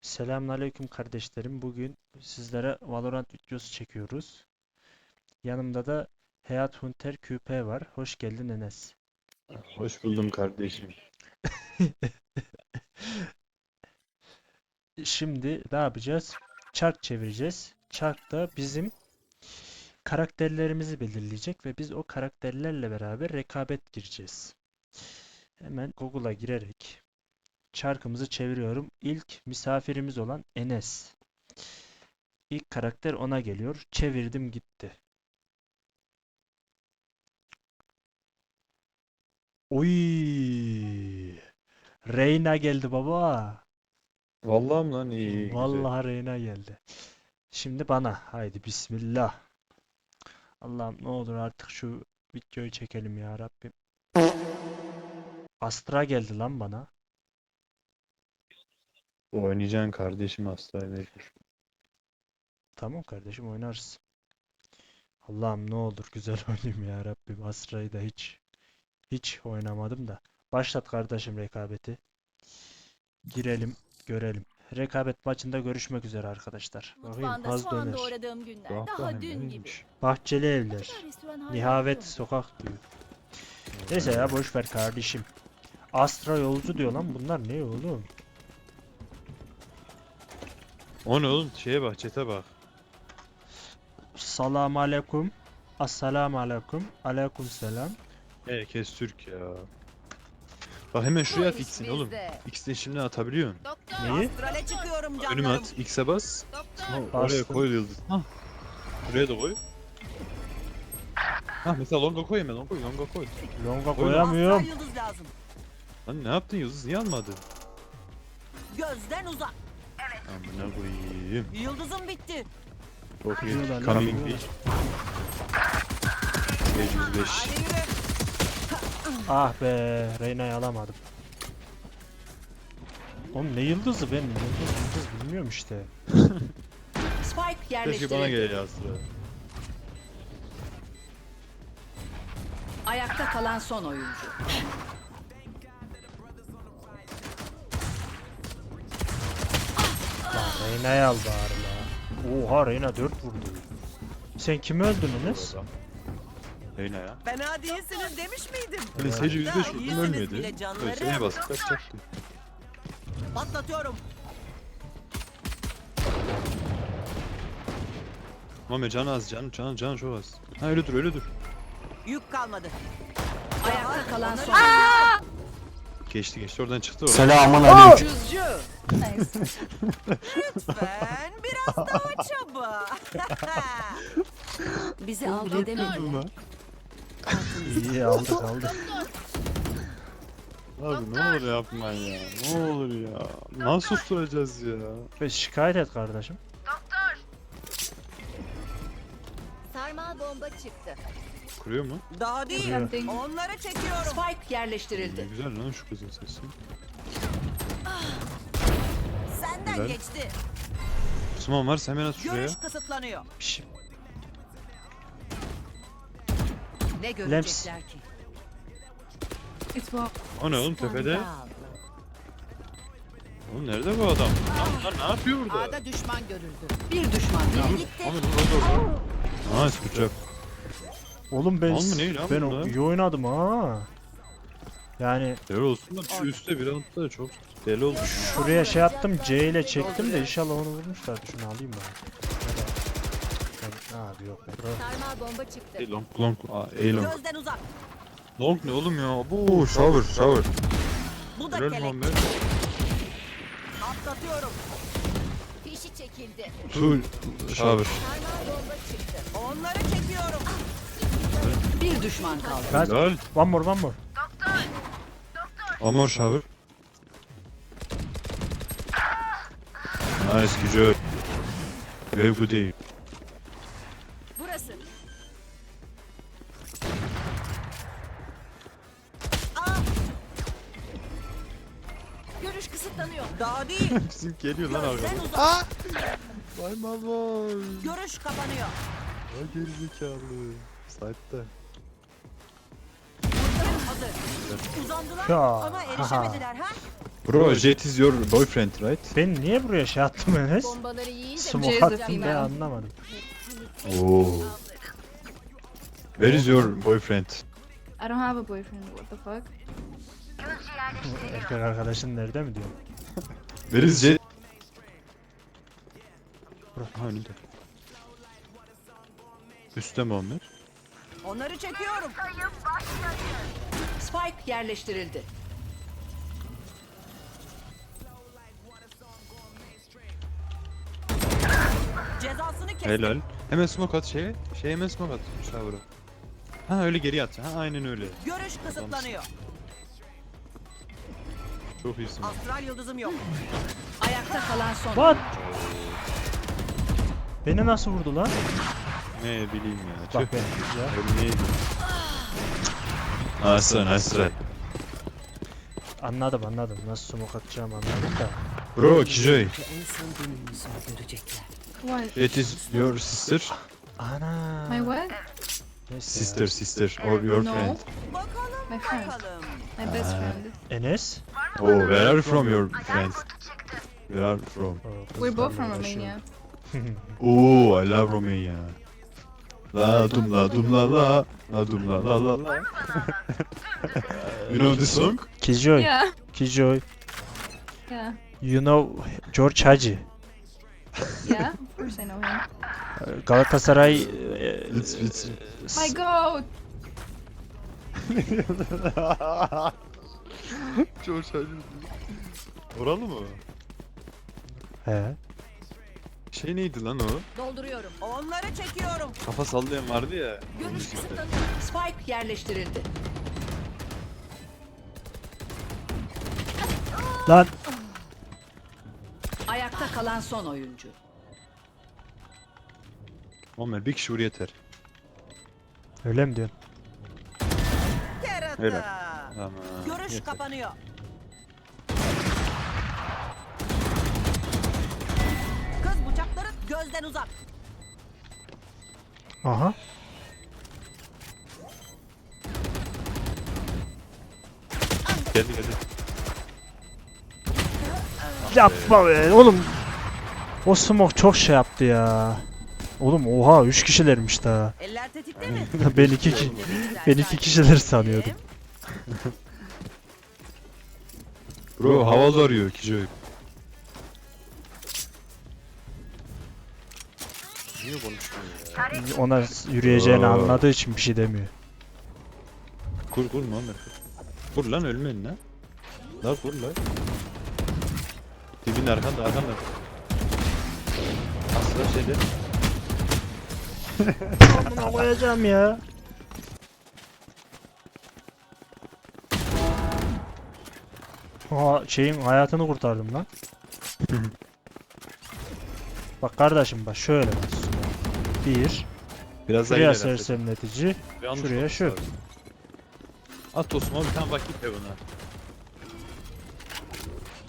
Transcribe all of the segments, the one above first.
Selamünaleyküm kardeşlerim. Bugün sizlere Valorant videosu çekiyoruz. Yanımda da Hayat Hunter QP var. Hoş geldin Enes. Hoş buldum kardeşim. Şimdi ne yapacağız? Çark çevireceğiz. Çark da bizim karakterlerimizi belirleyecek ve biz o karakterlerle beraber rekabet gireceğiz. Hemen Google'a girerek çarkımızı çeviriyorum. İlk misafirimiz olan Enes. İlk karakter ona geliyor. Çevirdim gitti. Oy! Reyna geldi baba. Vallahi mi lan iyi, iyi güzel. Vallahi Reyna geldi. Şimdi bana. Haydi bismillah. Allah'ım ne olur artık şu videoyu çekelim ya Rabbim. Astra geldi lan bana. Oynayacaksın kardeşim hastaydı. Tamam kardeşim oynarız. Allah'ım ne olur güzel oynayayım ya Rabbim. Astra'yı da hiç hiç oynamadım da. Başlat kardeşim rekabeti. Girelim, görelim. Rekabet maçında görüşmek üzere arkadaşlar. Bakayım Mutfağında haz soğan döner. doğradığım günler. Vah Daha vah, dün gibi. Bahçeli evler. restoran hala Nihavet sokak diyor. Neyse ya boş ver kardeşim. Astra yolcu diyor lan bunlar ne oğlum? O ne oğlum? Şeye bak, çete bak. Selamun aleyküm. Assalamu aleyküm. Aleyküm selam. Herkes Türk ya. Bak hemen şuraya at X'ini oğlum. X'ini şimdi atabiliyorsun. Neyi? Astrale çıkıyorum canlarım. Önüme at, X'e bas. Doktor. Ha, oraya Bastım. koy yıldız. Hah. Buraya da koy. Ha mesela longa koy hemen, longa koy, longa koy. Longa koyamıyorum. Astral yıldız lazım. Lan ne yaptın yıldız? Niye almadın? Gözden uzak. Amına koyayım. Yıldızım bitti. Çok iyi. Coming beach. 505. Hadi yürü. Ah be, Reyna'yı alamadım. Oğlum ne yıldızı ben yıldız yıldız bilmiyorum işte. Spike Keşke yerleştirildi. bana gele yazdı. Ayakta kalan son oyuncu. Reyna'yı al bari la. Oha Reyna 4 vurdu. Sen kimi öldün Enes? Reyna ya. Fena değilsiniz demiş miydim? Öyle seyirci yüzde iyisiniz ölmedi. bile Öyle canlarım. şeye bas kaçacaktı. Patlatıyorum. Mame can az can can can çok az. Ha öyle dur öyle dur. Yük kalmadı. Ayakta kalan son Geçti geçti oradan çıktı oradan. Selamun aleyküm. Cüzcü. Lütfen biraz daha çaba. Bizi alt edemedi. İyi aldık aldık. Abi ne olur yapma ya. Ne olur ya. Nasıl susturacağız ya? Ve şikayet et kardeşim. Sarmal bomba çıktı. Kuruyor mu? Daha değil. Kuruyor. Onları çekiyorum. Spike Ne yerleştirildi. güzel lan şu kızın sesi. Senden Helal. geçti. Osman var hemen at şuraya. Görüş kısıtlanıyor. Piş. Ne görecekler ki? O ne oğlum tepede? Oğlum nerede bu adam? Lan bunlar ne yapıyor burada? A'da düşman görüldü. Bir düşman. Abi burada orada. Nice good job. Oğlum ben Mal mı ne lan ben bunlar? iyi oynadım ha. Yani Deli olsun da şu üstte bir altta da çok deli olmuş. şuraya şey attım C ile çektim de inşallah onu vurmuşlardı. Şunu alayım ben. Abi yok. Bro. Sarmal bomba çıktı. Long long. Aa, long. Gözden uzak. Long ne oğlum ya? Bu shower shower. Bu da Helal kelek. Muhammed. Atlatıyorum. Fişi çekildi. Full shower. Sarmal bomba çıktı. Onları çekiyorum. Bir düşman kaldı. Helal. One more one more. Amor shower. Nice güzel. Very good day. Burası. Görüş kısıtlanıyor. daha değil. Bizim geliyor lan Gözden arkadan. uzak. Vay malvay. Görüş kapanıyor. Vay gerizekalı. Sahipte. Hazır. Uzandılar Ya, ama erişemediler ha? Bro, Jet is your boyfriend, right? Ben niye buraya şey attım Enes? Bombaları Smoke Jezza attım ben anlamadım. Oo. Where is your boyfriend? I don't have a boyfriend. What the fuck? Erkek arkadaşın nerede mi diyor? Where is Jet? Ha önünde. Üstte mi onlar? Onları çekiyorum. Spike yerleştirildi. Cezasını kes. Helal. Hemen smoke at şeye. Şey hemen smoke at. Shower'a. Ha öyle geri at. Ha aynen öyle. Görüş kısıtlanıyor. Çok iyisin. Astral yıldızım yok. Ayakta kalan son. What? Beni nasıl vurdu lan? Ne bileyim ya. Bak Çok ya. Nice nice try. Anladım anladım. Nasıl smoke atacağım anladım da. Bro, Kijoy. En son günümüzü görecekler. What? It is your sister? Ana. My what? Neyse ya. Sister, sister, or your No. friend. Bakalım My friend. bakalım. My best Ah. friend. Enes? Oh, where are you from, your friend? Where are you from? Oo, We're both from Romania. Oh, I love Romania. La dum la dum la la, la dum la la la la. you know this song? Kijoy. Yeah. Kijoy. Yeah. You know George Hagi. Yeah. Of course I know him. Galatasaray e, It's it's. My goat. Çok şaşırdım. Oralı mı? He. Şey neydi lan o? dolduruyorum. Onları çekiyorum. Kafa sallayan vardı ya. Görüş kısıtlanıyor. Spike yerleştirildi. Lan Ayakta kalan son oyuncu. Ömer bir kişi vur yeter. öyle mi diyorsun? Helal. Tamam. Görüş yeter. kapanıyor. Gözden uzak. Aha. Geldi geldi. Yapma be oğlum. O smoke çok şey yaptı ya. Oğlum oha 3 kişilermiş daha. Eller tetikte mi? ben iki ki ben iki kişileri sanıyordum. Bro havalı arıyor Kijoy. Niye konuşmuyor ya? Ona yürüyeceğini Aa. anladığı için bir şey demiyor. Kur kur Muhammed kur. Kur lan ölmeyin lan. La kur lan. Dibin arkanda arkanda. Asla şeyde. Amına koyacağım ya. Ha şeyin hayatını kurtardım lan. bak kardeşim bak şöyle bak. Bir, Biraz şuraya sersemletici, şuraya şu. At Osman bir tane vakit he buna.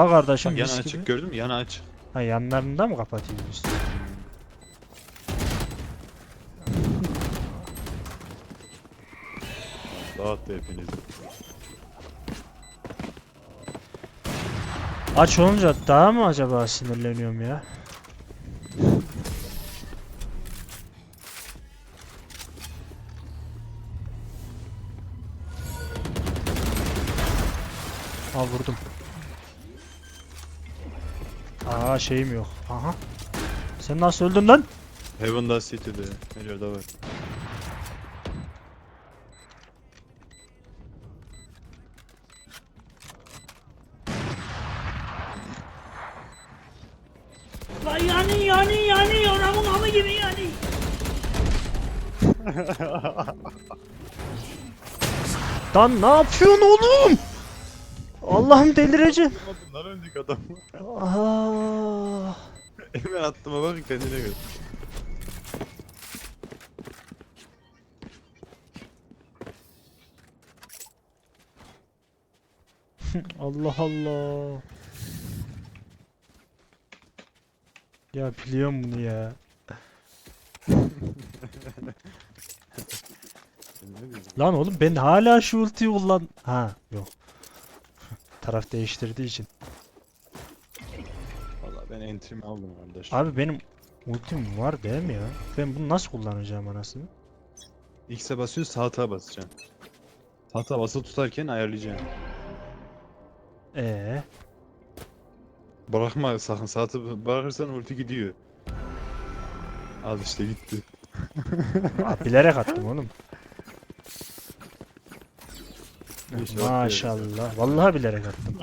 Al kardeşim Bak yana mis açık gibi. gördün mü? Yana açık. Ha yanlarında mı kapatayım üstü? Dağıttı hepinizi. Aç olunca daha mı acaba sinirleniyorum ya? Al vurdum. Aa şeyim yok. Aha. Sen nasıl öldün lan? Heaven'da City'de. Her yerde var. Lan yani yani yani yoramın amı gibi yani. Lan ne yapıyorsun oğlum? Allah'ım delireceğim. Bunlar önceki adam. Aa, Hemen attıma bakın kendine göre. Allah Allah. Ya biliyorum bunu ya. Lan oğlum ben hala şu ultiyi kullan... Ha yok. Taraf değiştirdiği için. Ben entry'mi aldım kardeş. Abi benim ultim var değil mi ya? Ben bunu nasıl kullanacağım anasını? X'e basıyorsun sağ tağa basacaksın. Sağ tağa basılı tutarken ayarlayacaksın. Ee, Bırakma sakın sağ tağa bırakırsan ulti gidiyor. Al işte gitti. Aa, bilerek attım oğlum. İnşallah Maşallah. Vallahi bilerek attım.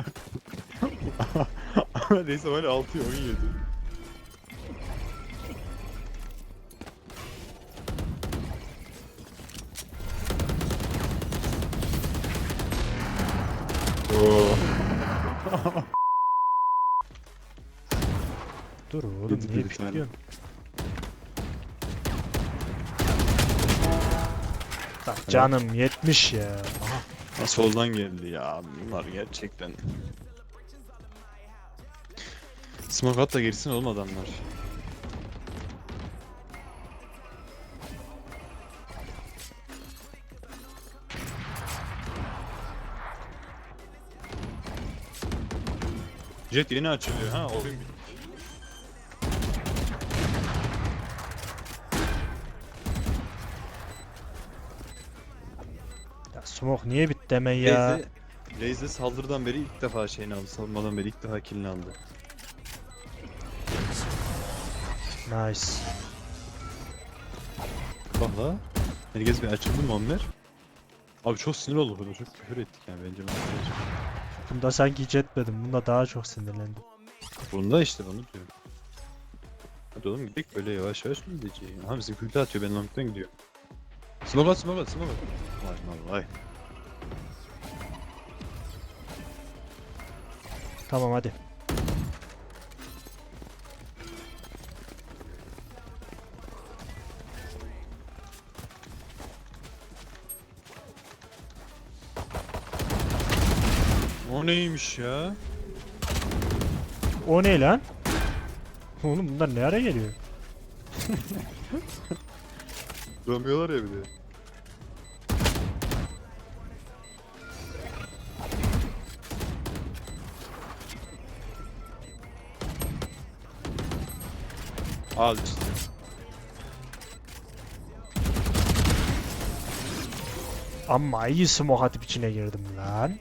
Neyse böyle 6 17. Oo. Dur oğlum Yedi niye bir tane. pikliyorsun? Bak canım 70 ya. Aha. Ha, soldan geldi ya. Bunlar gerçekten. Smoke at da girsin oğlum adamlar. Jet yeni açılıyor ha oyun smoke niye bitti hemen ya? Lazy, Lazy saldırıdan beri ilk defa şeyini aldı. Savunmadan beri ilk defa killini aldı. Nice. Bak la. Herkes bir açıldı mı Ömer? Abi çok sinir olduk burada. Çok küfür ettik yani bence. Bunda sanki hiç etmedim. Bunda daha çok sinirlendim. Bunda işte onu diyorum. Hadi oğlum gidelim böyle yavaş yavaş mı gideceğiz? Aha bizim kültü atıyor ben long'dan gidiyorum. At smoke at. Vay vay vay. Tamam hadi. O neymiş ya? O ne lan? Oğlum bunlar ne ara geliyor? Dönmüyorlar ya bir de. Al işte. Amma iyi smoke atıp içine girdim lan.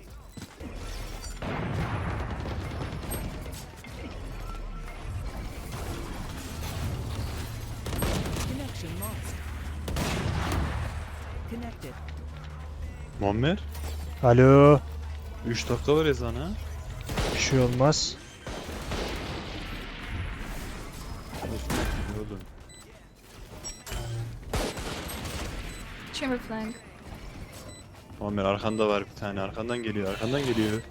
Muammer. Alo. 3 dakika var ezana. Bir şey olmaz. Oğlum. Chamber flank. Muammer arkanda var bir tane. Arkandan geliyor. Arkandan geliyor.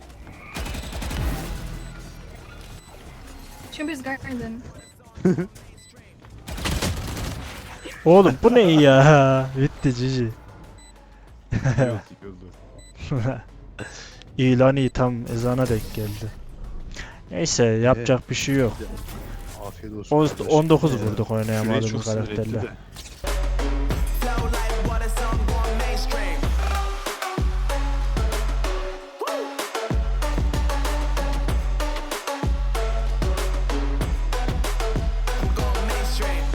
Chamber's garden. Oğlum bu ne ya? Bitti cici. İlanı tam ezana denk geldi. Neyse yapacak bir şey yok. Afiyet olsun. O- kardeşim. 19 Ee, vurduk Şurayı oynayamadığımız çok sinir etti karakterle. de.